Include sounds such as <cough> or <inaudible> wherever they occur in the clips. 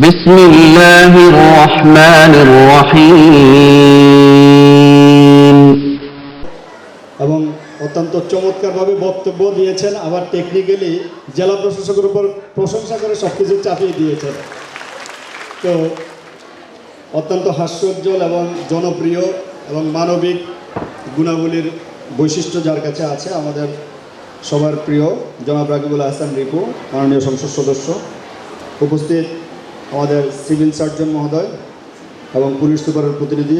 بسم الله الرحمن الرحيم এবং অত্যন্ত চমৎকারভাবে বক্তব্য দিয়েছেন আবার টেকনিক্যালি জেলা প্রশাসকের উপর প্রশংসা করে সব কিছু চাপিয়ে দিয়েছেন তো অত্যন্ত হাস্যোজ্জ্বল এবং জনপ্রিয় এবং মানবিক গুণাবলীর বৈশিষ্ট্য যার কাছে আছে আমাদের সবার প্রিয় জনাব রাকিবুল হাসান রিপু মাননীয় সংসদ সদস্য উপস্থিত আমাদের সিভিল সার্জন মহোদয় এবং পুলিশ সুপারের প্রতিনিধি,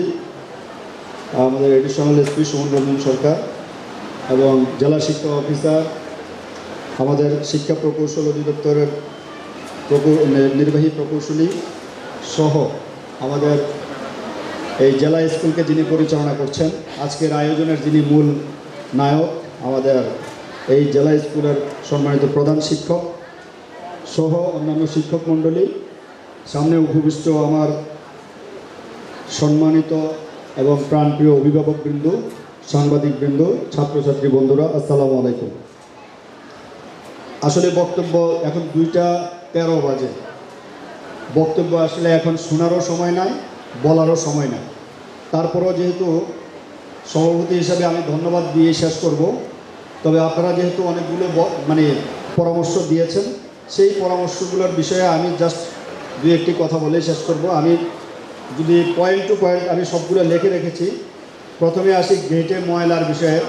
আমাদের এডিশনাল এসপি সুমন রঞ্জন সরকার এবং জেলা শিক্ষা অফিসার, আমাদের শিক্ষা প্রকৌশল অধিদপ্তরের নির্বাহী প্রকৌশলী সহ আমাদের এই জেলা স্কুলকে যিনি পরিচালনা করছেন, আজকের আয়োজনের যিনি মূল নায়ক আমাদের এই জেলা স্কুলের সম্মানিত প্রধান শিক্ষক সহ অন্যান্য শিক্ষক মণ্ডলী সামনে উপবিষ্ট আমার সম্মানিত এবং প্রাণপ্রিয় অভিভাবকবৃন্দ, সাংবাদিকবৃন্দ, ছাত্রছাত্রী বন্ধুরা, আসসালামু আলাইকুম। আসলে বক্তব্য এখন দুইটা তেরো বাজে। বক্তব্য আসলে এখন শোনারও সময় নাই, বলারও সময় নাই। তারপরও যেহেতু সভাপতি হিসাবে আমি ধন্যবাদ দিয়ে শেষ করব, তবে আপনারা যেহেতু অনেকগুলো মানে পরামর্শ দিয়েছেন, সেই পরামর্শগুলোর বিষয়ে আমি জাস্ট দু একটি কথা বলে শেষ করব। আমি যদি পয়েন্ট টু পয়েন্ট আমি সবগুলো লিখে রেখেছি, প্রথমে আসি গেটে ময়লার বিষয়ে।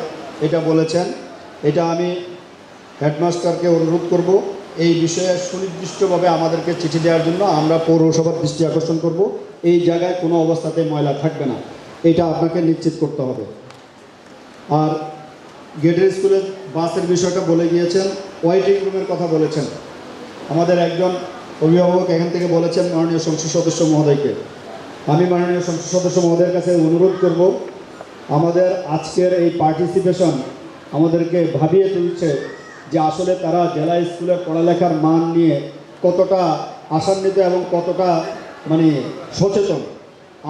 এটা বলেছেন। এটা আমি হেডমাস্টারকে অনুরোধ করব, এই বিষয়ে সুনির্দিষ্টভাবে আমাদেরকে চিঠি দেওয়ার জন্য আমরা পৌরসভার দৃষ্টি আকর্ষণ করব। এই জায়গায় কোনো অবস্থাতে ময়লা থাকবে না। এটা আপনাকে নিশ্চিত করতে হবে। আর গেটের স্কুলের বাসের বিষয়টা বলে গিয়েছেন ওয়াইটিং রুমের কথা বলেছেন। আমাদের একজন অভিভাবক এখান থেকে বলেছেন মাননীয় সংসদ সদস্য মহোদয়কে। আমি মাননীয় সংসদ সদস্য মহোদয়ের কাছে অনুরোধ করব, আমাদের আজকের এই পার্টিসিপেশন আমাদেরকে ভাবিয়ে তুলছে যে আসলে তারা জেলা স্কুলের পড়ালেখার মান নিয়ে কতটা আশান্বিত এবং কতটা মানে সচেতন।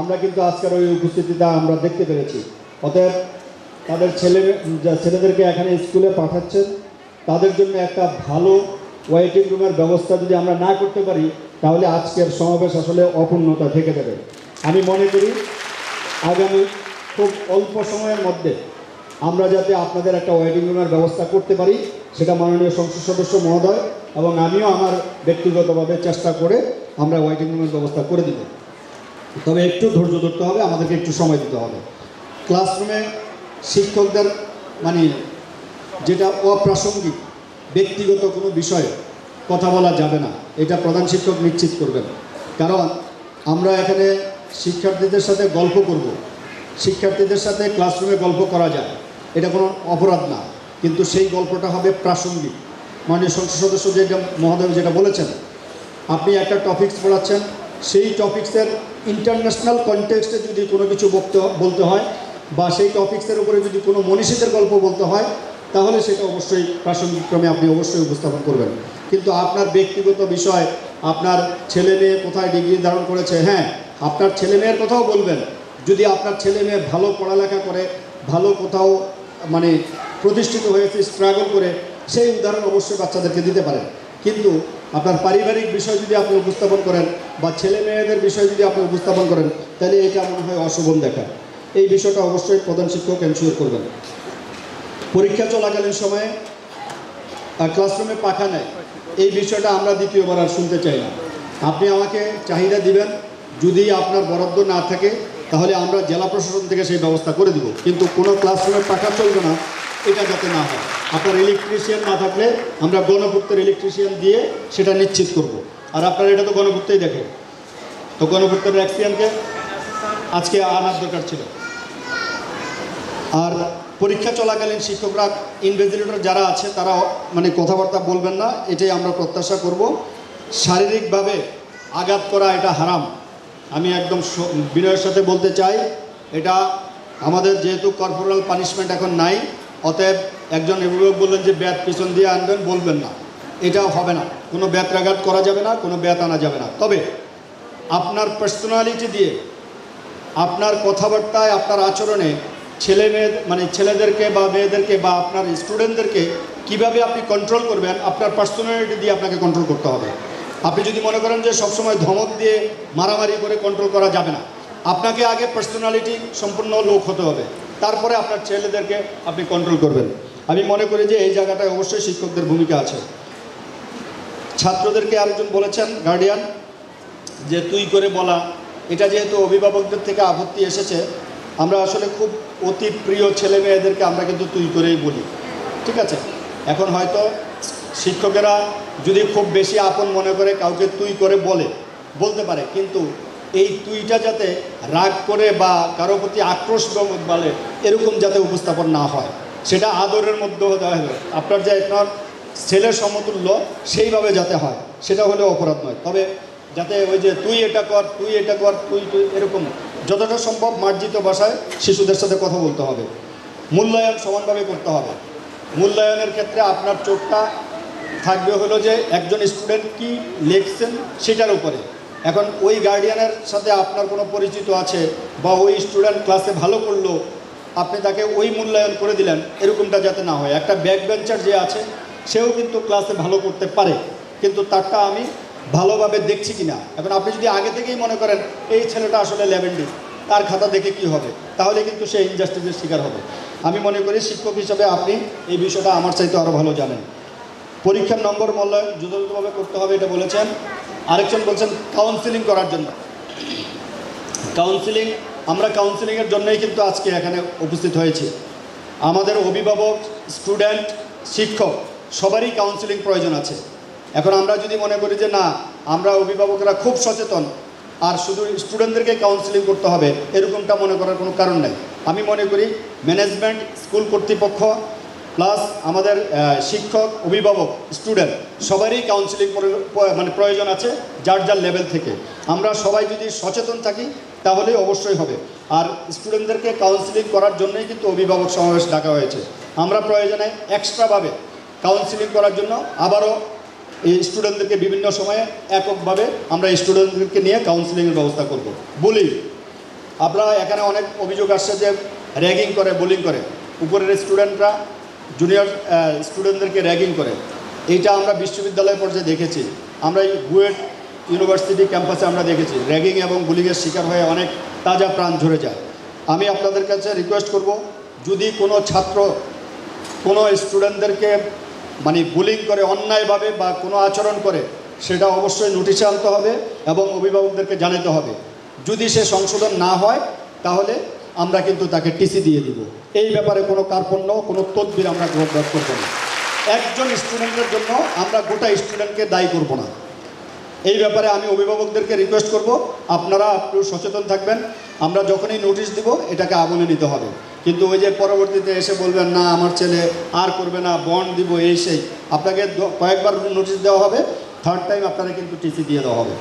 আমরা কিন্তু আজকের ওই উপস্থিতিটা আমরা দেখতে পেরেছি। অতএব তাদের ছেলে ছেলেদেরকে এখানে স্কুলে পাঠাচ্ছেন, তাদের জন্য একটা ভালো ওয়েটিং রুমের ব্যবস্থা যদি আমরা না করতে পারি, তাহলে আজকের সমাবেশ আসলে অপূর্ণতা থেকে যাবে। আমি মনে করি, আগামী খুব অল্প সময়ের মধ্যে আমরা যাতে আপনাদের একটা ওয়েটিং রুমের ব্যবস্থা করতে পারি, সেটা মাননীয় সংসদ সদস্য মহোদয় এবং আমিও আমার ব্যক্তিগতভাবে চেষ্টা করে আমরা ওয়েটিং রুমের ব্যবস্থা করে দিব। তবে একটু ধৈর্য ধরতে হবে, আমাদেরকে একটু সময় দিতে হবে। ক্লাসরুমে শিক্ষকদের মানে যেটা অপ্রাসঙ্গিক ব্যক্তিগত কোনো বিষয়ে কথা বলা যাবে না। এটা প্রধান শিক্ষক নিশ্চিত করবেন। কারণ আমরা এখানে শিক্ষার্থীদের সাথে গল্প করব। শিক্ষার্থীদের সাথে ক্লাসরুমে গল্প করা যায়। এটা কোনো অপরাধ না। কিন্তু সেই গল্পটা হবে প্রাসঙ্গিক। মাননীয় সংসদ সদস্য যেটা মহোদয় যেটা বলেছেন, আপনি একটা টপিক্স পড়াচ্ছেন, সেই টপিক্সের ইন্টারন্যাশনাল কনটেক্সটে যদি কোনো কিছু বলতে হয় বা সেই টপিক্সের উপরে যদি কোনো মনীষীদের গল্প বলতে হয় তাহলে সেটা অবশ্যই প্রাসঙ্গিক ক্রমে আপনি অবশ্যই উপস্থাপন করবেন। কিন্তু আপনার ব্যক্তিগত বিষয়, আপনার ছেলে মেয়ে কোথায় ডিগ্রি ধারণ করেছে হ্যাঁ আপনার ছেলে মেয়ের কথাও বলবেন। যদি আপনার ছেলে মেয়ে ভালো পড়ালেখা করে, ভালো কোথাও মানে প্রতিষ্ঠিত হয়েছে স্ট্রাগল করে, সেই উদাহরণ অবশ্যই বাচ্চাদেরকে দিতে পারেন। কিন্তু আপনার পারিবারিক বিষয় যদি আপনি উপস্থাপন করেন বা ছেলে মেয়েদের বিষয় যদি আপনি উপস্থাপন করেন, তাহলে এটা মনে হয় অশোভন দেখা এই বিষয়টা অবশ্যই প্রধান শিক্ষক এনশিওর করবেন। পরীক্ষা চলাকালীন সময়ে ক্লাসরুমে পাখা নেয়। এই বিষয়টা আমরা দ্বিতীয়বার আর শুনতে চাই না। আপনি আমাকে চাহিদা দিবেন, যদি আপনার বরাদ্দ না থাকে, তাহলে আমরা জেলা প্রশাসন থেকে সেই ব্যবস্থা করে দিব। কিন্তু কোনো ক্লাসরুমে পাখা চলবে না, এটা যাতে না হয়। আপনার ইলেকট্রিশিয়ান না থাকলে আমরা গণপূর্তের ইলেকট্রিশিয়ান দিয়ে সেটা নিশ্চিত করব। আর আপনারা এটা তো গণপূর্তেই দেখেন। তো গণপূর্তের অ্যাক্সিয়ানকে আজকে আনার দরকার ছিল। আর পরীক্ষা চলাকালীন শিক্ষকরা ইনভেজিলেটর যারা আছে, তারা মানে কথাবার্তা বলবেন না, এটাই আমরা প্রত্যাশা করব। শারীরিকভাবে আঘাত করা এটা হারাম। আমি একদম বিনয়ের সাথে বলতে চাই, এটা আমাদের যেহেতু কর্পোরাল পানিশমেন্ট এখন নাই, অতএব একজন অভিভাবক বললেন যে ব্যাত পিছন দিয়ে আনবেন, বলবেন না। এটাও হবে না। কোনো ব্যাত্রাঘাত করা যাবে না, কোনো ব্যাত আনা যাবে না। তবে আপনার পার্সোনালিটি দিয়ে, আপনার কথাবার্তায়, আপনার আচরণে ছেলে মেয়ে মানে ছেলেদেরকে বা মেয়েদেরকে বা আপনার স্টুডেন্টদেরকে কীভাবে আপনি কন্ট্রোল করবেন, আপনার পার্সোনালিটি দিয়ে আপনাকে কন্ট্রোল করতে হবে। আপনি যদি মনে করেন যে সবসময় ধমক দিয়ে মারামারি করে কন্ট্রোল করা যাবে না, আপনাকে আগে পার্সোনালিটি সম্পূর্ণ লোক হতে হবে। তারপরে আপনার ছেলেদেরকে আপনি কন্ট্রোল করবেন। আমি মনে করি যে এই জায়গাটায় অবশ্যই শিক্ষকদের ভূমিকা আছে। ছাত্রদেরকে আরেকজন বলেছেন গার্ডিয়ান যে তুই করে বলা, এটা যেহেতু অভিভাবকদের থেকে আপত্তি এসেছে, আমরা আসলে খুব অতি প্রিয় ছেলে মেয়েদেরকে আমরা কিন্তু তুই করেই বলি। ঠিক আছে? এখন হয়তো শিক্ষকেরা যদি খুব বেশি আপন মনে করে কাউকে তুই করে বলে, বলতে পারে, কিন্তু এই তুইটা যাতে রাগ করে বা কারও প্রতি আক্রোশ বলে, এরকম যাতে উপস্থাপন না হয়, সেটা আদরের মধ্যে হতে হয়। আপনার যে আপনার ছেলের সমতুল্য, সেইভাবে যাতে হয়, সেটা হলে অপরাধ নয়। তবে যাতে ওই যে তুই এটা কর, তুই এটা কর, তুই তুই এরকম যতটা সম্ভব মার্জিত ভাষায় শিশুদের সাথে কথা বলতে হবে। মূল্যায়ন সমানভাবে করতে হবে। মূল্যায়নের ক্ষেত্রে আপনার চোখটা থাকবে হলো যে একজন স্টুডেন্ট কি লিখছেন সেটার উপরে। এখন ওই গার্ডিয়ানের সাথে আপনার কোনো পরিচিত আছে বা ওই স্টুডেন্ট ক্লাসে ভালো করল, আপনি তাকে ওই মূল্যায়ন করে দিলেন, এরকমটা যাতে না হয়। একটা ব্যাক বেঞ্চার যে আছে, সেও কিন্তু ক্লাসে ভালো করতে পারে। কিন্তু তারটা আমি ভালোভাবে দেখছি কি না এখন আপনি যদি আগে থেকেই মনে করেন, এই ছেলেটা আসলে লেভেন্ডি তার খাতা দেখে কি হবে? তাহলে কিন্তু সে ইনজাস্টিসের শিকার হবে। আমি মনে করি শিক্ষক হিসাবে আপনি এই বিষয়টা আমার চাইতে আরও ভালো জানেন। পরীক্ষার নম্বর মূল্যায়ন যথাযথভাবে করতে হবে, এটা বলেছেন। আরেকজন বলছেন কাউন্সিলিং করার জন্য। কাউন্সিলিং আমরা কাউন্সিলিংয়ের জন্যই কিন্তু আজকে এখানে উপস্থিত হয়েছি। আমাদের অভিভাবক স্টুডেন্ট শিক্ষক, সবারই কাউন্সিলিং প্রয়োজন আছে। এখন আমরা যদি মনে করি যে না, আমরা অভিভাবকরা খুব সচেতন, আর শুধু স্টুডেন্টদেরকে কাউন্সিলিং করতে হবে, এরকমটা মনে করার কোনো কারণ নেই। আমি মনে করি ম্যানেজমেন্ট স্কুল কর্তৃপক্ষ প্লাস আমাদের শিক্ষক, অভিভাবক স্টুডেন্ট সবারই কাউন্সিলিং মানে প্রয়োজন আছে যার যার লেভেল থেকে। আমরা সবাই যদি সচেতন থাকি, তাহলে অবশ্যই হবে। আর স্টুডেন্টদেরকে কাউন্সিলিং করার জন্যই কিন্তু অভিভাবক সমাবেশ ডাকা হয়েছে। আমরা প্রয়োজনে এক্সট্রাভাবে কাউন্সিলিং করার জন্য আবারও এই স্টুডেন্টদেরকে বিভিন্ন সময়ে এককভাবে আমরা স্টুডেন্টদেরকে নিয়ে কাউন্সিলিংয়ের ব্যবস্থা করব। বলি আপনারা এখানে অনেক অভিযোগ আসছে যে র্যাগিং করে বোলিং করে। উপরের স্টুডেন্টরা জুনিয়র স্টুডেন্টদেরকে র্যাগিং করে। এইটা আমরা বিশ্ববিদ্যালয় পর্যায়ে দেখেছি। আমরা এই বুয়েট ইউনিভার্সিটি ক্যাম্পাসে আমরা দেখেছি। র্যাগিং এবং বুলিংয়ের শিকার হয়ে অনেক তাজা প্রাণ ঝরে যায়। আমি আপনাদের কাছে রিকোয়েস্ট করব, যদি কোনো ছাত্র কোনো স্টুডেন্টদেরকে মানে বুলিং করে, অন্যায়ভাবে বা কোনো আচরণ করে, সেটা অবশ্যই নোটিশে আনতে হবে এবং অভিভাবকদেরকে জানাতে হবে। যদি সে সংশোধন না হয়, তাহলে আমরা কিন্তু তাকে টিসি দিয়ে দিব। এই ব্যাপারে কোনো কার্পণ্য, কোনো তদবির আমরা গ্রহণ করব না। একজন স্টুডেন্টের জন্য আমরা গোটা স্টুডেন্টকে দায়ী করব না। এই ব্যাপারে আমি অভিভাবকদেরকে রিকোয়েস্ট করব, আপনারা একটু সচেতন থাকবেন। আমরা যখনই নোটিশ দিব, এটাকে আমলে নিতে হবে। কিন্তু ওই যে পরবর্তীতে এসে বলবেন, না, আমার ছেলে আর করবে না বন্ড দিব এই সেই। আপনাকে কয়েকবার নোটিশ দেওয়া হবে থার্ড টাইম আপনারা কিন্তু টিসি দিয়ে দেওয়া হবে।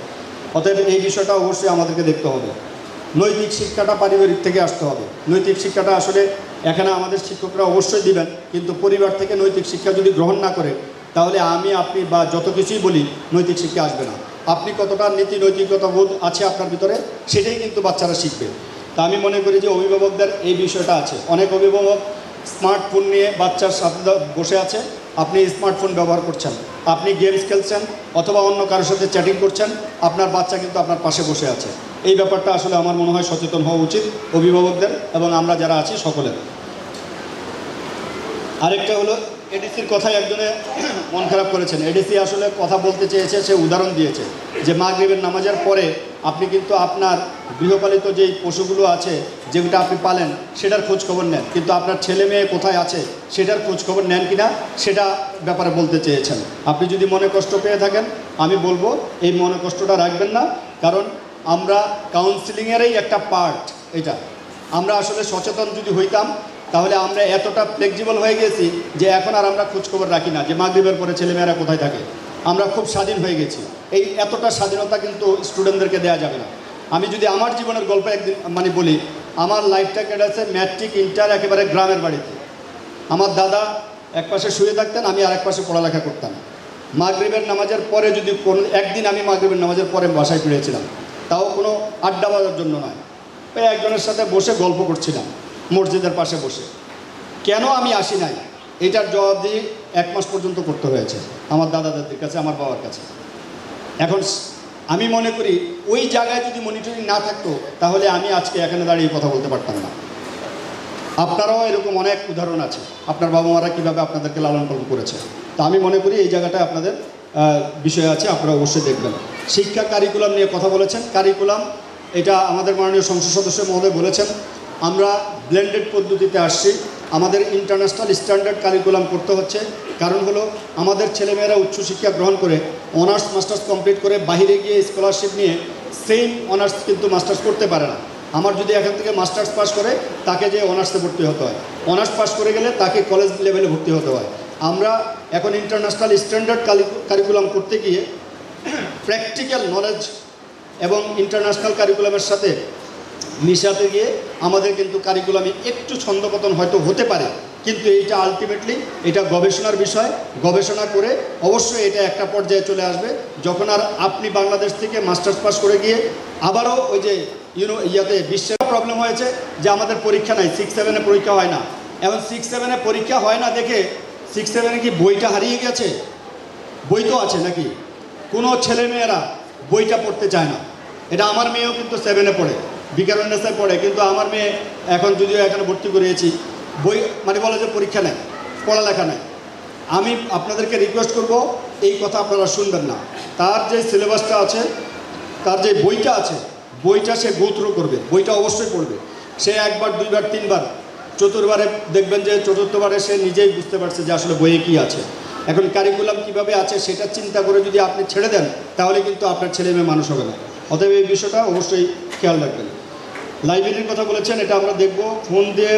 অতএব এই বিষয়টা অবশ্যই আমাদেরকে দেখতে হবে। নৈতিক শিক্ষাটা পারিবারিক থেকে আসতে হবে। নৈতিক শিক্ষাটা আসলে এখানে আমাদের শিক্ষকরা অবশ্যই দিবেন, কিন্তু পরিবার থেকে নৈতিক শিক্ষা যদি গ্রহণ না করে, তাহলে আমি, আপনি বা যত কিছুই বলি, নৈতিক শিক্ষা আসবে না। আপনি কতটা নীতি নৈতিকতা বোধ আছে আপনার ভিতরে, সেটাই কিন্তু বাচ্চারা শিখবে। তা আমি মনে করি যে অভিভাবকদের এই বিষয়টা আছে। অনেক অভিভাবক স্মার্টফোন নিয়ে বাচ্চার সাথে বসে আছে, আপনি স্মার্টফোন ব্যবহার করছেন, আপনি গেমস খেলছেন অথবা অন্য কারোর সাথে চ্যাটিং করছেন, আপনার বাচ্চা কিন্তু আপনার পাশে বসে আছে। এই ব্যাপারটা আসলে আমার মনে হয় সচেতন হওয়া উচিত অভিভাবকদের এবং আমরা যারা আছি সকলের। আরেকটা হলো এডিসির কথাই একজনে মন খারাপ করেছেন। এডিসি আসলে কথা বলতে চেয়েছে, সে উদাহরণ দিয়েছে যে মাগরিবের নামাজের পরে আপনি কিন্তু আপনার গৃহপালিত যেই পশুগুলো আছে, যেগুলো আপনি পালেন, সেটার খোঁজ খবর নেন। কিন্তু আপনার ছেলে মেয়ে কোথায় আছে, সেটার খোঁজ খবর নেন কিনা, সেটা ব্যাপারে বলতে চেয়েছেন। আপনি যদি মনে কষ্ট পেয়ে থাকেন, আমি বলব, এই মনে কষ্টটা রাখবেন না। কারণ আমরা কাউন্সিলিংয়েরই একটা পার্ট এটা। আমরা আসলে সচেতন যদি হইতাম, তাহলে আমরা এতটা ফ্লেক্সিবল হয়ে গেছি যে এখন আর আমরা খোঁজখবর রাখি না যে মাগরিবের পরে ছেলেমেয়েরা কোথায় থাকে। আমরা খুব স্বাধীন হয়ে গেছি। এই এতটা স্বাধীনতা কিন্তু স্টুডেন্টদেরকে দেওয়া যাবে না। আমি যদি আমার জীবনের গল্প একদিন মানে বলি, আমার লাইফটা কেটেছে ম্যাট্রিক ইন্টার একেবারে গ্রামের বাড়িতে। আমার দাদা এক পাশে শুয়ে থাকতেন, আমি আরেক পাশে পড়ালেখা করতাম। মাগরিবের নামাজের পরে যদি কোনো, একদিন আমি মাগরিবের নামাজের পরে বাসায় ফিরেছিলাম, তাও কোনো আড্ডা বাজার জন্য নয়। ওই একজনের সাথে বসে গল্প করছিলাম, মসজিদের পাশে বসে। কেন আমি আসি নাই? এটার জবাব দিয়ে এক মাস পর্যন্ত করতে হয়েছে, আমার দাদা দাদির কাছে, আমার বাবার কাছে। এখন আমি মনে করি ওই জায়গায় যদি মনিটরিং না থাকতো, তাহলে আমি আজকে এখানে দাঁড়িয়ে কথা বলতে পারতাম না। আপনারাও এরকম অনেক উদাহরণ আছে, আপনার বাবা মারা কীভাবে আপনাদেরকে লালন পালন করেছে। তা আমি মনে করি এই জায়গাটায় আপনাদের বিষয় আছে, আপনারা অবশ্যই দেখবেন। শিক্ষা কারিকুলাম নিয়ে কথা বলেছেন কারিকুলাম এটা আমাদের মাননীয় সংসদ সদস্য মহোদয় বলেছেন, আমরা ব্লেন্ডেড পদ্ধতিতে আসছি আমাদের ইন্টারন্যাশনাল স্ট্যান্ডার্ড কারিকুলাম করতে হচ্ছে। কারণ হলো, আমাদের ছেলেমেয়েরা উচ্চশিক্ষা গ্রহণ করে অনার্স মাস্টার্স কমপ্লিট করে বাইরে গিয়ে স্কলারশিপ নিয়ে সেম অনার্স কিন্তু মাস্টার্স করতে পারে না। আমার যদি এখান থেকে মাস্টার্স পাস করে, তাকে যে অনার্সে ভর্তি হতে হয়। অনার্স পাস করে গেলে তাকে কলেজ লেভেলে ভর্তি হতে হয়। আমরা এখন ইন্টারন্যাশনাল স্ট্যান্ডার্ড কারিকুলাম করতে গিয়ে প্র্যাকটিক্যাল নলেজ এবং ইন্টারন্যাশনাল কারিকুলামের সাথে মিশাতে গিয়ে আমাদের কিন্তু কারিকুলামে একটু ছন্দপতন হয়তো হতে পারে, কিন্তু এইটা আলটিমেটলি এটা গবেষণার বিষয়, গবেষণা করে অবশ্যই এটা একটা পর্যায়ে চলে আসবে। যখন আর আপনি বাংলাদেশ থেকে মাস্টার্স পাস করে গিয়ে আবারও ওই যে ইউনো ইয়াতে বিশ্বের প্রবলেম হয়েছে যে আমাদের পরীক্ষা নাই সিক্স সেভেনে পরীক্ষা হয় না। এখন সিক্স সেভেনে পরীক্ষা হয় না দেখে সিক্স সেভেনে কি বইটা হারিয়ে গেছে? বই তো আছে নাকি? কোনো ছেলেমেয়েরা বইটা পড়তে চায় না। এটা আমার মেয়েও কিন্তু সেভেনে পড়ে। বিকারণ্যাসে পড়ে, কিন্তু আমার মেয়ে এখন যদিও এখানে ভর্তি করিয়েছি, বই মানে বলে যে পরীক্ষা নেই পড়ালেখা নেয়। আমি আপনাদেরকে রিকোয়েস্ট করব, এই কথা আপনারা শুনবেন না। তার যে সিলেবাসটা আছে, তার যে বইটা আছে, বইটা সে গোথ্রু করবে, বইটা অবশ্যই পড়বে। সে একবার, দুইবার, তিনবার, চতুর্বারে দেখবেন যে চতুর্থবারে সে নিজেই বুঝতে পারছে যে আসলে বইয়ে কী আছে। এখন কারিকুলাম কীভাবে আছে সেটা চিন্তা করে যদি আপনি ছেড়ে দেন, তাহলে কিন্তু আপনার ছেলে মেয়ে মানুষ হবে না। অতএব এই বিষয়টা অবশ্যই খেয়াল রাখবেন। লাইব্রেরির কথা বলেছেন, এটা আমরা দেখব। ফোন দিয়ে,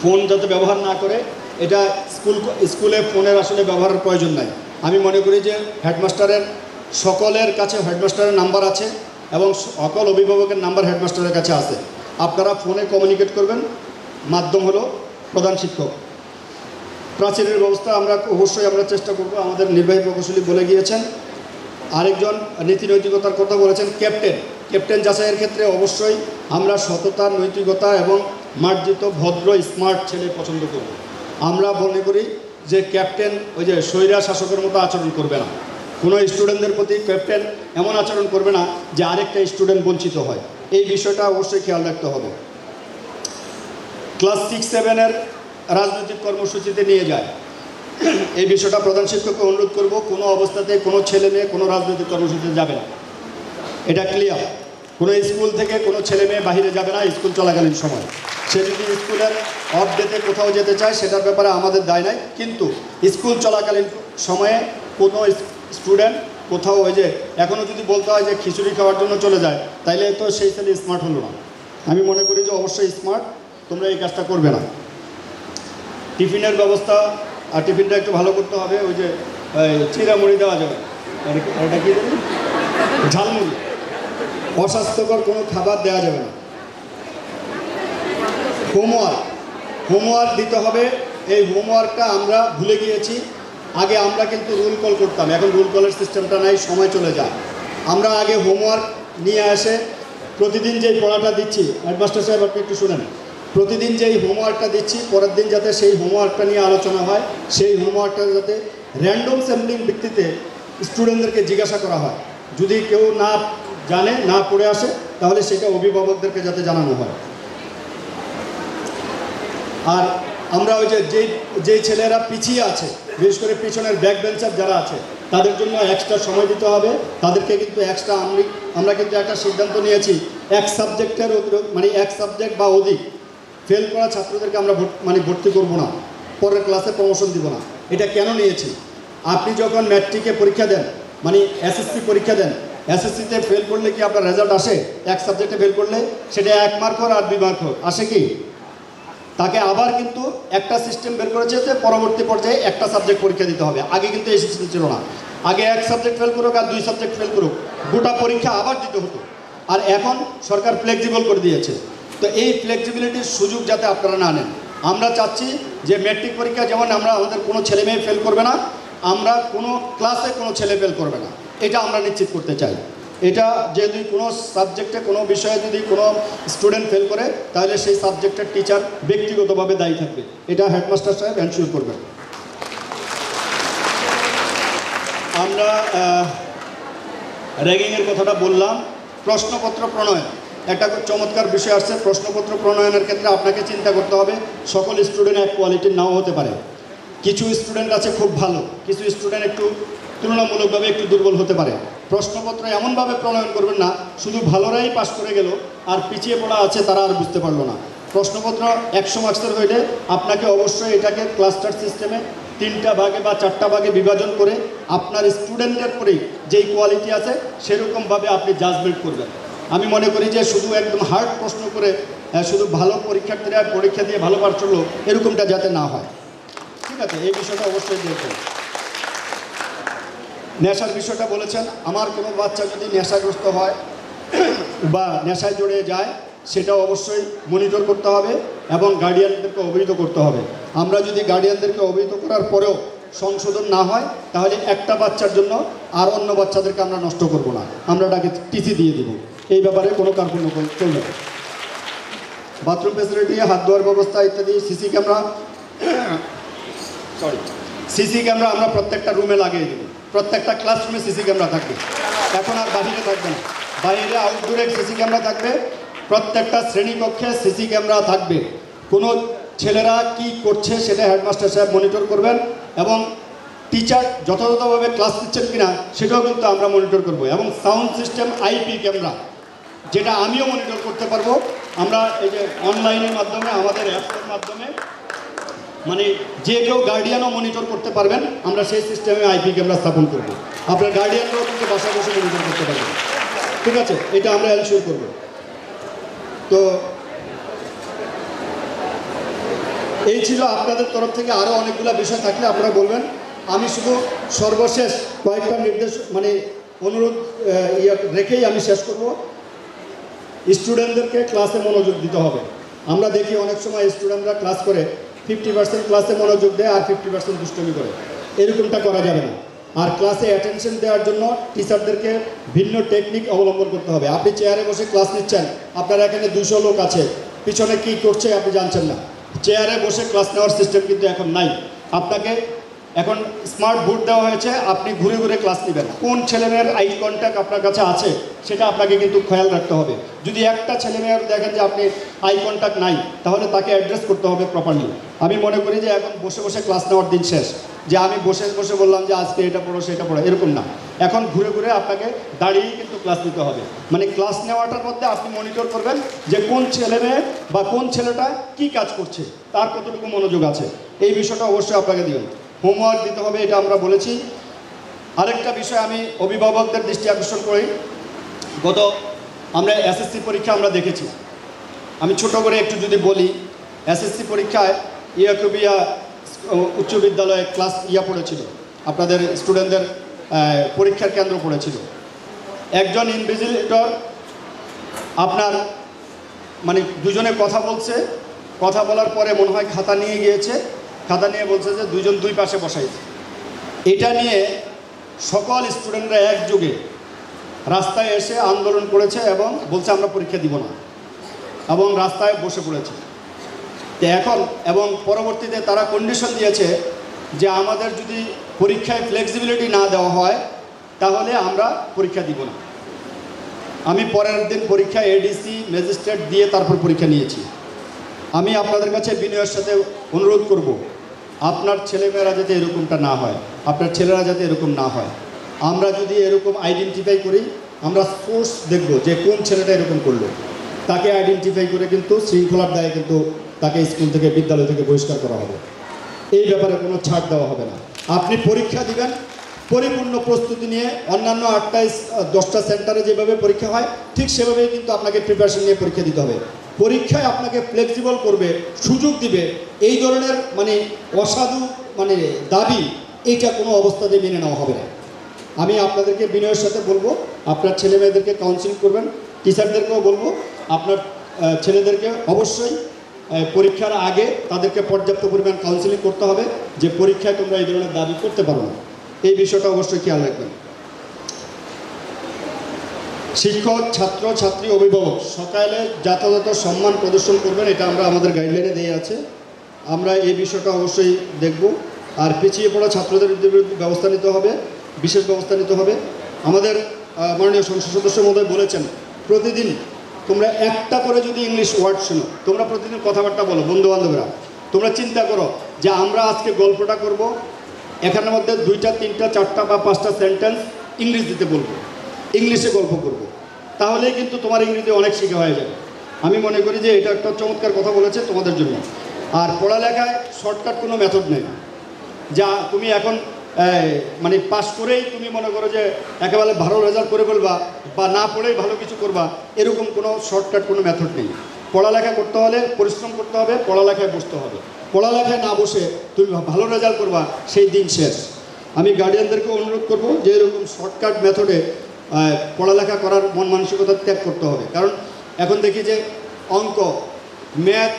ফোন যাতে ব্যবহার না করে, এটা স্কুল, স্কুলে ফোনের আসলে ব্যবহারের প্রয়োজন নাই। আমি মনে করি যে হেডমাস্টারের, সকলের কাছে হেডমাস্টারের নাম্বার আছে এবং সকল অভিভাবকের নাম্বার হেডমাস্টারের কাছে আছে। আপনারা ফোনে কমিউনিকেট করবেন। মাধ্যম হলো প্রধান শিক্ষক। প্রাচীরের ব্যবস্থা আমরা অবশ্যই আমরা চেষ্টা করব, আমাদের নির্বাহী প্রকৌশলী বলে গিয়েছেন। আরেকজন নীতি নৈতিকতার কথা বলেছেন, ক্যাপ্টেন। ক্যাপ্টেন যাচাইয়ের ক্ষেত্রে অবশ্যই আমরা সততা, নৈতিকতা এবং মার্জিত, ভদ্র স্মার্ট ছেলে পছন্দ করব। আমরা মনে করি যে ক্যাপ্টেন ওই যে স্বৈরা শাসকের মতো আচরণ করবে না। কোনো স্টুডেন্টদের প্রতি ক্যাপ্টেন এমন আচরণ করবে না যে আরেকটা স্টুডেন্ট বঞ্চিত হয়। এই বিষয়টা অবশ্যই খেয়াল রাখতে হবে। ক্লাস সিক্স সেভেনের রাজনৈতিক কর্মসূচিতে নিয়ে যায়। এই বিষয়টা প্রধান শিক্ষককে অনুরোধ করব, কোনো অবস্থাতে কোনো ছেলে মেয়ে কোনো রাজনৈতিক কর্মসূচিতে যাবে না। এটা ক্লিয়ার কোনো স্কুল থেকে কোনো ছেলে মেয়ে বাহিরে যাবে না স্কুল চলাকালীন সময়। সে যদি স্কুলের অফ ডেতে কোথাও যেতে চায় সেটার ব্যাপারে আমাদের দায় নাই। কিন্তু স্কুল চলাকালীন সময়ে কোনো স্টুডেন্ট কোথাও ওই যে এখনও যদি বলতে হয় যে খিচুড়ি খাওয়ার জন্য চলে যায় তাইলে তো সেই ছেলে স্মার্ট হলো না। আমি মনে করি যে অবশ্যই স্মার্ট তোমরা এই কাজটা করবে না। টিফিনের ব্যবস্থা আর টিফিনটা একটু ভালো করতে হবে ওই যে এই, চিরা মুড়ি দেওয়া যাবে। এটা কি ঝালমুড়ি। অস্বাস্থ্যকর কোনো খাবার দেওয়া যাবে না। হোমওয়ার্ক। হোমওয়ার্ক দিতে হবে। এই হোমওয়ার্কটা আমরা ভুলে গিয়েছি। আগে আমরা কিন্তু রুল কল করতাম। এখন রুল কলের সিস্টেমটা নাই, সময় চলে যায়। আমরা আগে হোমওয়ার্ক নিয়ে আসে প্রতিদিন যেই পড়াটা দিচ্ছি, হেডমাস্টার সাহেব আপনি একটু শুনেন। প্রতিদিন যেই হোমওয়ার্কটা দিচ্ছি, পরের দিন যাতে সেই হোমওয়ার্কটা নিয়ে আলোচনা হয়, সেই হোমওয়ার্কটা যাতে র্যান্ডম স্যাম্পলিং ভিত্তিতে স্টুডেন্টদেরকে জিজ্ঞাসা করা হয়। যদি কেউ না জানে, না পড়ে আসে, তাহলে সেটা অভিভাবকদেরকে যাতে জানানো হয়। আর আমরা ওই যে, যেই যেই ছেলেরা পিছিয়ে আছে, বিশেষ করে পিছনের ব্যাক বেঞ্চার যারা আছে, তাদের জন্য এক্সট্রা সময় দিতে হবে। তাদেরকে কিন্তু এক্সট্রা আমি, আমরা কিন্তু একটা সিদ্ধান্ত নিয়েছি, এক সাবজেক্টের মানে এক সাবজেক্ট বা অধিক ফেল করা ছাত্রদেরকে আমরা মানে ভর্তি করব না। পরের ক্লাসে প্রমোশন দিব না। এটা কেন নিয়েছি? আপনি যখন ম্যাট্রিকে পরীক্ষা দেন মানে এসএসসি পরীক্ষা দেন এসএসসিতে ফেল করলে কি আপনার রেজাল্ট আসে? এক সাবজেক্টে ফেল করলে সেটা এক মার্ক হোক আর দুই মার্ক হোক। আসে কি? তাকে আবার কিন্তু একটা সিস্টেম বের করেছে যে পরবর্তী পর্যায়ে একটা সাবজেক্ট পরীক্ষা দিতে হবে। আগে কিন্তু সিস্টেম ছিল না। আগে এক সাবজেক্ট ফেল করুক আর দুই সাবজেক্ট ফেল করুক। গোটা পরীক্ষা আবার দিতে হতো। আর এখন সরকার ফ্লেক্সিবল করে দিয়েছে। তো এই ফ্লেক্সিবিলিটির সুযোগ যাতে আপনারা না নেন। আমরা চাচ্ছি যে ম্যাট্রিক পরীক্ষা যেমন আমরা আমাদের কোনো ছেলে মেয়ে ফেল করবে না, আমরা কোনো ক্লাসে কোনো ছেলে ফেল করবে না। এটা আমরা নিশ্চিত করতে চাই। এটা যদি কোনো সাবজেক্টে কোনো বিষয়ে যদি কোনো স্টুডেন্ট ফেল করে, তাহলে সেই সাবজেক্টের টিচার ব্যক্তিগতভাবে দায়ী থাকবে। এটা হেডমাস্টার সাহেব এনশিওর করবেন। আমরা র্যাগিংয়ের কথাটা বললাম। প্রশ্নপত্র প্রণয়ন। একটা চমৎকার বিষয় আসছে। প্রশ্নপত্র প্রণয়নের ক্ষেত্রে আপনাকে চিন্তা করতে হবে, সকল স্টুডেন্ট এক কোয়ালিটির নাও হতে পারে। কিছু স্টুডেন্ট আছে খুব ভালো, কিছু স্টুডেন্ট একটু তুলনামূলকভাবে একটু দুর্বল হতে পারে। প্রশ্নপত্র এমনভাবে প্রণয়ন করবেন না, শুধু ভালোরাই পাশ করে গেল আর পিছিয়ে পড়া আছে তারা আর বুঝতে পারল না। প্রশ্নপত্র একশো মার্কসের হইলে আপনাকে অবশ্যই এটাকে ক্লাস্টার সিস্টেমে তিনটা ভাগে বা চারটা ভাগে বিভাজন করে আপনার স্টুডেন্টের পরেই যেই কোয়ালিটি আছে সেরকমভাবে আপনি জাজমেন্ট করবেন। আমি মনে করি যে শুধু একদম হার্ড প্রশ্ন করে শুধু ভালো পরীক্ষার্থীরা পরীক্ষা দিয়ে ভালো পার চলল এরকমটা যাতে না হয়। ঠিক আছে, এই বিষয়টা অবশ্যই দেখবেন। নেশার বিষয়টা বলেছেন। আমার কোনো বাচ্চা যদি নেশাগ্রস্ত হয় বা নেশায় জড়িয়ে যায় সেটা অবশ্যই মনিটর করতে হবে এবং গার্ডিয়ানদেরকে অবহিত করতে হবে। আমরা যদি গার্ডিয়ানদেরকে অবহিত করার পরেও সংশোধন না হয়, তাহলে একটা বাচ্চার জন্য আর অন্য বাচ্চাদেরকে আমরা নষ্ট করব না। আমরা তাকে টিসি দিয়ে দিব। এই ব্যাপারে কোনো কার্পণ্য চলবে বাথরুম ফেসিলিটি, হাত ধোয়ার ব্যবস্থা ইত্যাদি, CC camera <coughs> sorry CC camera আমরা প্রত্যেকটা রুমে লাগিয়ে দেবো। প্রত্যেকটা ক্লাসরুমে সিসি ক্যামেরা থাকবে। এখন আর বাহিরে থাকবে না। বাইরে আউটডোরে সিসি ক্যামেরা থাকবে। প্রত্যেকটা শ্রেণীকক্ষে সিসি ক্যামেরা থাকবে। কোনো ছেলেরা কি করছে সেটা হেডমাস্টার সাহেব মনিটর করবেন এবং টিচার যথাযথভাবে ক্লাস নিচ্ছেন কিনা সেটাও কিন্তু আমরা মনিটর করব এবং সাউন্ড সিস্টেম আইপি ক্যামেরা যেটা আমিও মনিটর করতে পারব। আমরা এই যে অনলাইনের মাধ্যমে, আমাদের অ্যাপসের মাধ্যমে মানে যে কেউ গার্ডিয়ানও মনিটর করতে পারবেন, আমরা সেই সিস্টেমে আইপি ক্যামেরা স্থাপন করব। আপনার গার্ডিয়ানরাও কিন্তু বাসায় বসে মনিটর করতে পারবেন ঠিক আছে? এটা আমরা এনশিওর করব। তো এই ছিল আপনাদের তরফ থেকে আরও অনেকগুলো বিষয় থাকলে আপনারা বলবেন। আমি শুধু সর্বশেষ কয়েকটা নির্দেশ মানে অনুরোধ ইয়ে রেখেই আমি শেষ করব। স্টুডেন্টদেরকে ক্লাসে মনোযোগ দিতে হবে। আমরা দেখি অনেক সময় স্টুডেন্টরা ক্লাস করে ফিফটি পার্সেন্ট ক্লাসে মনোযোগ দেয় আর ফিফটি পার্সেন্ট দুষ্টমি করে। এরকমটা করা যাবে না। আর ক্লাসে অ্যাটেনশন দেওয়ার জন্য টিচারদেরকে ভিন্ন টেকনিক অবলম্বন করতে হবে। আপনি চেয়ারে বসে ক্লাস নিচ্ছেন, আপনার এখানে দুশো লোক আছে। পিছনে কি করছে আপনি জানছেন না। চেয়ারে বসে ক্লাস নেওয়ার সিস্টেম কিন্তু এখন নাই। আপনাকে এখন স্মার্ট বোর্ড দেওয়া হয়েছে, আপনি ঘুরে ঘুরে ক্লাস নেবেন। কোন ছেলেমেয়ের আই কন্ট্যাক্ট আপনার কাছে আছে, সেটা আপনাকে কিন্তু খেয়াল রাখতে হবে। যদি একটা ছেলেমেয়ের দেখেন যে আপনি আই কন্ট্যাক্ট নাই, তাহলে তাকে অ্যাড্রেস করতে হবে প্রপারলি আমি মনে করি যে এখন বসে বসে ক্লাস নেওয়ার দিন শেষ। যে আমি বসে বসে বললাম যে আজকে এটা পড়ো, সেটা পড়ো, এরকম না। এখন ঘুরে ঘুরে আপনাকে দাঁড়িয়েই কিন্তু ক্লাস নিতে হবে। মানে ক্লাস নেওয়াটার মধ্যে আপনি মনিটর করবেন যে কোন ছেলে মেয়ে বা কোন ছেলেটা কি কাজ করছে, তার কতটুকু মনোযোগ আছে। এই বিষয়টা অবশ্যই আপনাকে দিবেন। হোমওয়ার্ক দিতে হবে, এটা আমরা বলেছি। আরেকটা বিষয় আমি অভিভাবকদের দৃষ্টি আকর্ষণ করি। গত আমরা এসএসসি পরীক্ষা আমরা দেখেছি। আমি ছোট করে একটু যদি বলি, এসএসসি পরীক্ষায় ইয়াকুবিয়া উচ্চ বিদ্যালয়ে ক্লাস ইয়া পড়েছিল। আপনাদের স্টুডেন্টদের পরীক্ষার কেন্দ্র পড়েছিল। একজন ইনভিজিলেটর আপনার মানে দুজনে কথা বলছে। কথা বলার পরে মনে হয় খাতা নিয়ে গিয়েছে। খাতা নিয়ে বলছে যে দুজন দুই পাশে বসাইছে এটা নিয়ে সকল স্টুডেন্টরা একযোগে রাস্তায় এসে আন্দোলন করেছে এবং বলছে, আমরা পরীক্ষা দিব না। এবং রাস্তায় বসে পড়েছে। তো এখন এবং পরবর্তীতে তারা কন্ডিশন দিয়েছে যে আমাদের যদি পরীক্ষায় ফ্লেক্সিবিলিটি না দেওয়া হয়, তাহলে আমরা পরীক্ষা দিব না। আমি পরের দিন পরীক্ষা এডিসি ম্যাজিস্ট্রেট দিয়ে তারপর পরীক্ষা নিয়েছি। আমি আপনাদের কাছে বিনয়ের সাথে অনুরোধ করব আপনার ছেলেমেয়েরা যাতে এরকমটা না হয়, আপনার ছেলেরা যাতে এরকম না হয়। আমরা যদি এরকম আইডেন্টিফাই করি, আমরা সোর্স দেখব যে কোন ছেলেটা এরকম করল। তাকে আইডেন্টিফাই করে কিন্তু শৃঙ্খলার দায়ে কিন্তু তাকে স্কুল থেকে, বিদ্যালয় থেকে বহিষ্কার করা হবে। এই ব্যাপারে কোনো ছাড় দেওয়া হবে না। আপনি পরীক্ষা দিবেন, পরিপূর্ণ প্রস্তুতি নিয়ে অন্যান্য আটটা, দশটা সেন্টারে যেভাবে পরীক্ষা হয়, ঠিক সেভাবেই কিন্তু আপনাকে প্রিপারেশন নিয়ে পরীক্ষা দিতে হবে। পরীক্ষায় আপনাকে ফ্লেক্সিবল করবে, সুযোগ দিবে। এই ধরনের মানে অসাধু মানে দাবি এইটা কোনো অবস্থাতে মেনে নেওয়া হবে না। আমি আপনাদেরকে বিনয়ের সাথে বলব, আপনার ছেলে মেয়েদেরকে কাউন্সিলিং করবেন টিচারদেরকেও বলব, আপনার ছেলেদেরকে অবশ্যই পরীক্ষার আগে তাদেরকে পর্যাপ্ত পরিমাণ কাউন্সিলিং করতে হবে, যে পরীক্ষায় তোমরা এই ধরনের দাবি করতে পারো না। এই বিষয়টা অবশ্যই খেয়াল রাখবেন। শিক্ষক, ছাত্র, ছাত্রী, অভিভাবক, সকালে যথাযথ সম্মান প্রদর্শন করবেন, এটা আমরা আমাদের গাইডলাইনে দিয়ে আছে। আমরা এই বিষয়টা অবশ্যই দেখব। আর পিছিয়ে পড়া ছাত্রদের ব্যবস্থা নিতে হবে, বিশেষ ব্যবস্থা নিতে হবে। আমাদের মাননীয় সংসদ সদস্য মহোদয় বলেছেন, প্রতিদিন তোমরা একটা করে যদি ইংলিশ ওয়ার্ড শোনো, তোমরা প্রতিদিন কথাবার্তা বলো বন্ধু বান্ধবরা তোমরা চিন্তা করো যে আমরা আজকে গল্পটা করব, এখানের মধ্যে দুইটা, তিনটা, চারটা বা পাঁচটা সেন্টেন্স ইংলিশ দিতে বলব। ইংলিশে গল্প করব। তাহলেই কিন্তু তোমার ইংরেজি অনেক শিখা হয়ে যাবে। আমি মনে করি যে এটা একটা চমৎকার কথা বলেছে তোমাদের জন্য। আর পড়ালেখায় শর্টকাট কোনো মেথড নেই। যা তুমি এখন মানে পাস করেই তুমি মনে করো যে একেবারে ভালো রেজাল্ট করে ফেলবা বা না পড়েই ভালো কিছু করবা, এরকম কোনো শর্টকাট কোনো মেথড নেই। পড়ালেখা করতে হলে পরিশ্রম করতে হবে, পড়ালেখায় বসতে হবে। পড়ালেখায় না বসে তুমি ভালো রেজাল্ট করবা, সেই দিন শেষ। আমি গার্ডিয়ানদেরকে অনুরোধ করব যে এরকম শর্টকাট মেথডে পড়ালেখা করার মন মানসিকতা ত্যাগ করতে হবে। কারণ এখন দেখি যে অঙ্ক, ম্যাথ,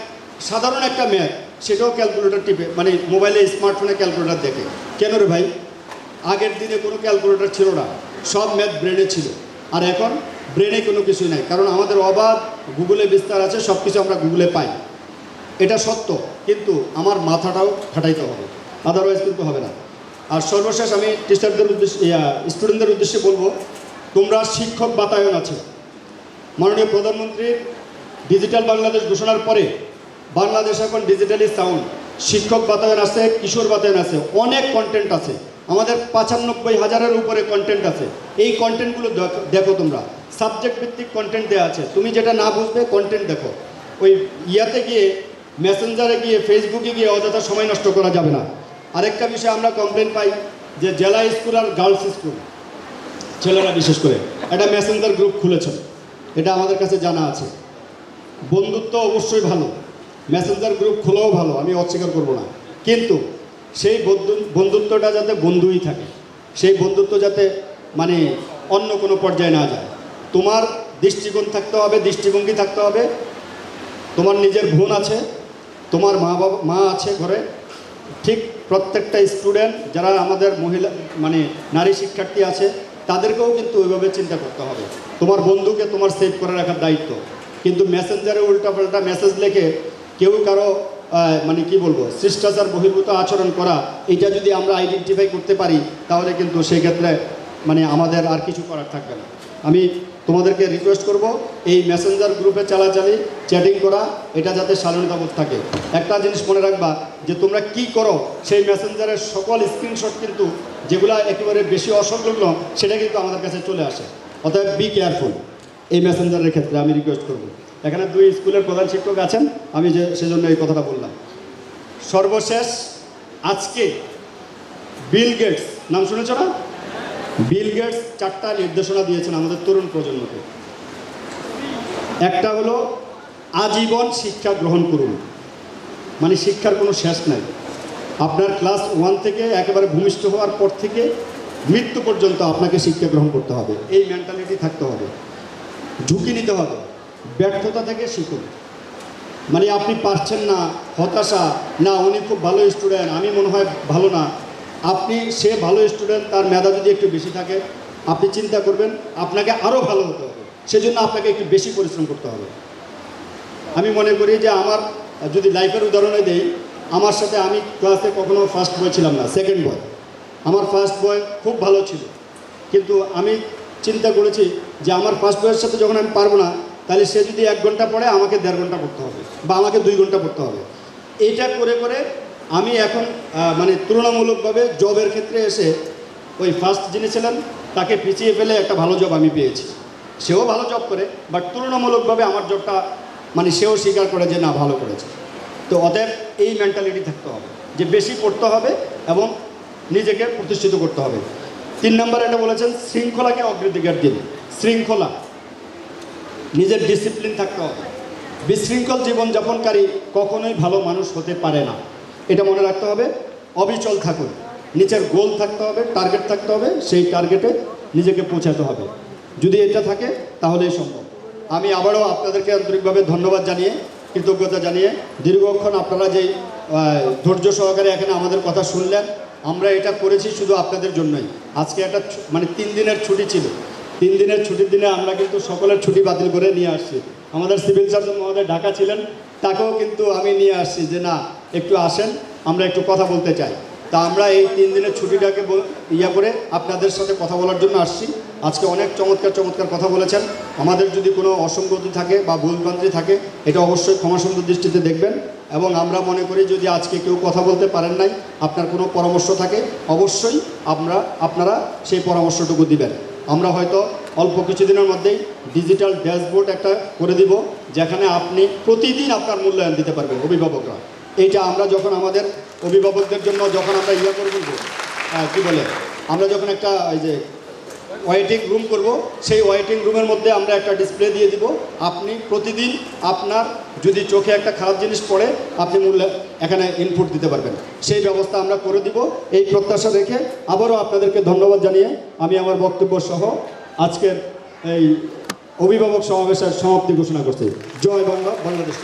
সাধারণ একটা ম্যাথ, সেটাও ক্যালকুলেটর টিপে মানে মোবাইলে, স্মার্টফোনে ক্যালকুলেটর দেখে। কেন রে ভাই? আগের দিনে কোনো ক্যালকুলেটর ছিল না। সব ম্যাথ ব্রেনে ছিল। আর এখন ব্রেনে কোনো কিছুই নাই। কারণ আমাদের অবাধ গুগলে বিস্তার আছে সব কিছু আমরা গুগলে পাই। এটা সত্য, কিন্তু আমার মাথাটাও খাটাইতে হবে। আদারওয়াইজ কিন্তু হবে না। আর সর্বশেষ আমি টিচারদের উদ্দেশ্যে স্টুডেন্টদের উদ্দেশ্যে বলব তোমরা শিক্ষক বাতায়ন আছে। মাননীয় প্রধানমন্ত্রীর ডিজিটাল বাংলাদেশ ঘোষণার পরে বাংলাদেশ এখন ডিজিটালি সাউন্ড। শিক্ষক বাতায়ন আছে, কিশোর বাতায়ন আছে, অনেক কন্টেন্ট আছে। আমাদের পঁচানব্বই হাজারের উপরে কন্টেন্ট আছে। এই কন্টেন্টগুলো দেখো- তোমরা। সাবজেক্ট ভিত্তিক কন্টেন্ট দেওয়া আছে। তুমি যেটা না বুঝবে কন্টেন্ট দেখো। ওই ইয়াতে গিয়ে মেসেঞ্জারে গিয়ে ফেসবুকে গিয়ে অযথা সময় নষ্ট করা যাবে না। আরেকটা বিষয় আমরা কমপ্লেন পাই যে জেলা স্কুল আর গার্লস স্কুল ছেলেরা বিশেষ করে। একটা মেসেঞ্জার গ্রুপ খুলেছেন এটা আমাদের কাছে জানা আছে। বন্ধুত্ব অবশ্যই ভালো। মেসেঞ্জার গ্রুপ খোলাও ভালো, আমি অস্বীকার করব না। কিন্তু সেই বন্ধু- বন্ধুত্বটা যাতে বন্ধুই থাকে, সেই বন্ধুত্ব যাতে মানে অন্য কোনো পর্যায়ে না যায়। তোমার দৃষ্টিকোণ থাকতে হবে, দৃষ্টিভঙ্গি থাকতে হবে। তোমার নিজের বোন আছে, তোমার মা বাবা, মা আছে ঘরে। ঠিক প্রত্যেকটা স্টুডেন্ট যারা আমাদের মহিলা মানে নারী শিক্ষার্থী আছে তাদেরকেও কিন্তু ওইভাবে চিন্তা করতে হবে। তোমার বন্ধুকে তোমার সেভ করে রাখার দায়িত্ব। কিন্তু মেসেঞ্জারে উল্টাপাল্টা মেসেজ লেখে কেউ কারও মানে কি বলব, শিষ্টাচার বহির্ভূত আচরণ করা, এটা যদি আমরা আইডেন্টিফাই করতে পারি, তাহলে কিন্তু সেই ক্ষেত্রে মানে আমাদের আর কিছু করার থাকবে না। আমি তোমাদেরকে রিকোয়েস্ট করব, এই মেসেঞ্জার গ্রুপে চালাচালি চ্যাটিং করা, এটা যাতে শালীনতাবোধ থাকে। একটা জিনিস মনে রাখবা, যে তোমরা কি করো, সেই মেসেঞ্জারের সকল স্ক্রিনশট কিন্তু যেগুলা একেবারে বেশি অসংলগ্ন, সেটা কিন্তু আমাদের কাছে চলে আসে। অতএব বি কেয়ারফুল এই মেসেঞ্জারের ক্ষেত্রে আমি রিকোয়েস্ট করব। এখানে দুই স্কুলের প্রধান শিক্ষক আছেন, আমি যে সেজন্য এই কথাটা বললাম। সর্বশেষ, আজকে বিল গেটস নাম শুনেছ না? বিল গেটস চারটা নির্দেশনা দিয়েছেন আমাদের তরুণ প্রজন্মকে। একটা হলো, আজীবন শিক্ষা গ্রহণ করুন। মানে শিক্ষার কোনো শেষ নাই। আপনার ক্লাস ওয়ান থেকে একেবারে ভূমিষ্ঠ হওয়ার পর থেকে মৃত্যু পর্যন্ত আপনাকে শিক্ষা গ্রহণ করতে হবে। এই মেন্টালিটি থাকতে হবে। ঝুঁকি নিতে হবে। ব্যর্থতা থেকে শিখুন। মানে আপনি পারছেন না, হতাশা, না, উনি খুব ভালো স্টুডেন্ট আমি মনে হয় ভালো না। আপনি সে ভালো স্টুডেন্ট তার মেধা যদি একটু বেশি থাকে, আপনি চিন্তা করবেন, আপনাকে আরও ভালো হতে হবে। সেজন্য আপনাকে একটু বেশি পরিশ্রম করতে হবে। আমি মনে করি যে আমার যদি লাইফের উদাহরণে দেই আমার সাথে আমি ক্লাসে কখনো ফার্স্ট বয় ছিলাম না সেকেন্ড বয় আমার ফার্স্ট বয় খুব ভালো ছিল। কিন্তু আমি চিন্তা করেছি যে আমার ফার্স্ট বয়ের সাথে যখন আমি পারব না, তাহলে সে যদি এক ঘণ্টা পড়ে, আমাকে দেড় ঘণ্টা পড়তে হবে বা আমাকে দুই ঘণ্টা পড়তে হবে। এইটা করে করে আমি এখন মানে তুলনামূলকভাবে জবের ক্ষেত্রে এসে ওই ফার্স্ট যিনি ছিলেন, তাকে পিছিয়ে ফেলে একটা ভালো জব আমি পেয়েছি। সেও ভালো জব করে বাট তুলনামূলকভাবে আমার জবটা মানে সেও স্বীকার করে যে না, ভালো করেছে। তো অতএব এই মেন্টালিটি থাকতে হবে, যে বেশি পড়তে হবে এবং নিজেকে প্রতিষ্ঠিত করতে হবে। তিন নম্বর এটা বলেছেন, শৃঙ্খলাকে অগ্রাধিকার দিন। শৃঙ্খলা, নিজের ডিসিপ্লিন থাকতে হবে। বিশৃঙ্খল জীবনযাপনকারী কখনোই ভালো মানুষ হতে পারে না। এটা মনে রাখতে হবে, অবিচল থাকুন। নিচের গোল থাকতে হবে টার্গেট থাকতে হবে, সেই টার্গেটে নিজেকে পৌঁছাতে হবে। যদি এটা থাকে, তাহলেই সম্ভব। আমি আবারও আপনাদেরকে আন্তরিকভাবে ধন্যবাদ জানিয়ে কৃতজ্ঞতা জানিয়ে দীর্ঘক্ষণ আপনারা যেই ধৈর্য সহকারে এখানে আমাদের কথা শুনলেন, আমরা এটা করেছি শুধু আপনাদের জন্যই। আজকে একটা মানে তিন দিনের ছুটি ছিল। তিন দিনের ছুটির দিনে আমরা কিন্তু সকলের ছুটি বাতিল করে নিয়ে আসছি। আমাদের সিভিল সার্জন মহোদয় ঢাকা ছিলেন, তাকেও কিন্তু আমি নিয়ে আসছি যে না, একটু আসেন, আমরা একটু কথা বলতে চাই। তা আমরা এই তিন দিনের ছুটিটাকে ইয়া করে আপনাদের সাথে কথা বলার জন্য আসছি। আজকে অনেক চমৎকার চমৎকার কথা বলেছেন। আমাদের যদি কোনো অসঙ্গতি থাকে বা ভুলভ্রান্তি থাকে, এটা অবশ্যই ক্ষমাসুন্দর দৃষ্টিতে দেখবেন। এবং আমরা মনে করি যদি আজকে কেউ কথা বলতে পারেন নাই, আপনার কোনো পরামর্শ থাকে, অবশ্যই আমরা, আপনারা সেই পরামর্শটুকু দিবেন। আমরা হয়তো অল্প কিছুদিনের মধ্যেই ডিজিটাল ড্যাশবোর্ড একটা করে দিব, যেখানে আপনি প্রতিদিন আপনার মূল্যায়ন দিতে পারবেন অভিভাবকরা। এইটা আমরা যখন আমাদের অভিভাবকদের জন্য যখন আমরা ইয়ে করে বলব কী বলে, আমরা যখন একটা, এই যে ওয়েটিং রুম করব, সেই ওয়েটিং রুমের মধ্যে আমরা একটা ডিসপ্লে দিয়ে দিব। আপনি প্রতিদিন আপনার যদি চোখে একটা খারাপ জিনিস পড়ে, আপনি মূল্য, এখানে ইনপুট দিতে পারবেন। সেই ব্যবস্থা আমরা করে দিব। এই প্রত্যাশা রেখে আবারও আপনাদেরকে ধন্যবাদ জানিয়ে আমি আমার বক্তব্য সহ আজকের এই অভিভাবক সমাবেশের সমাপ্তি ঘোষণা করছি। জয় বাংলা, বাংলাদেশ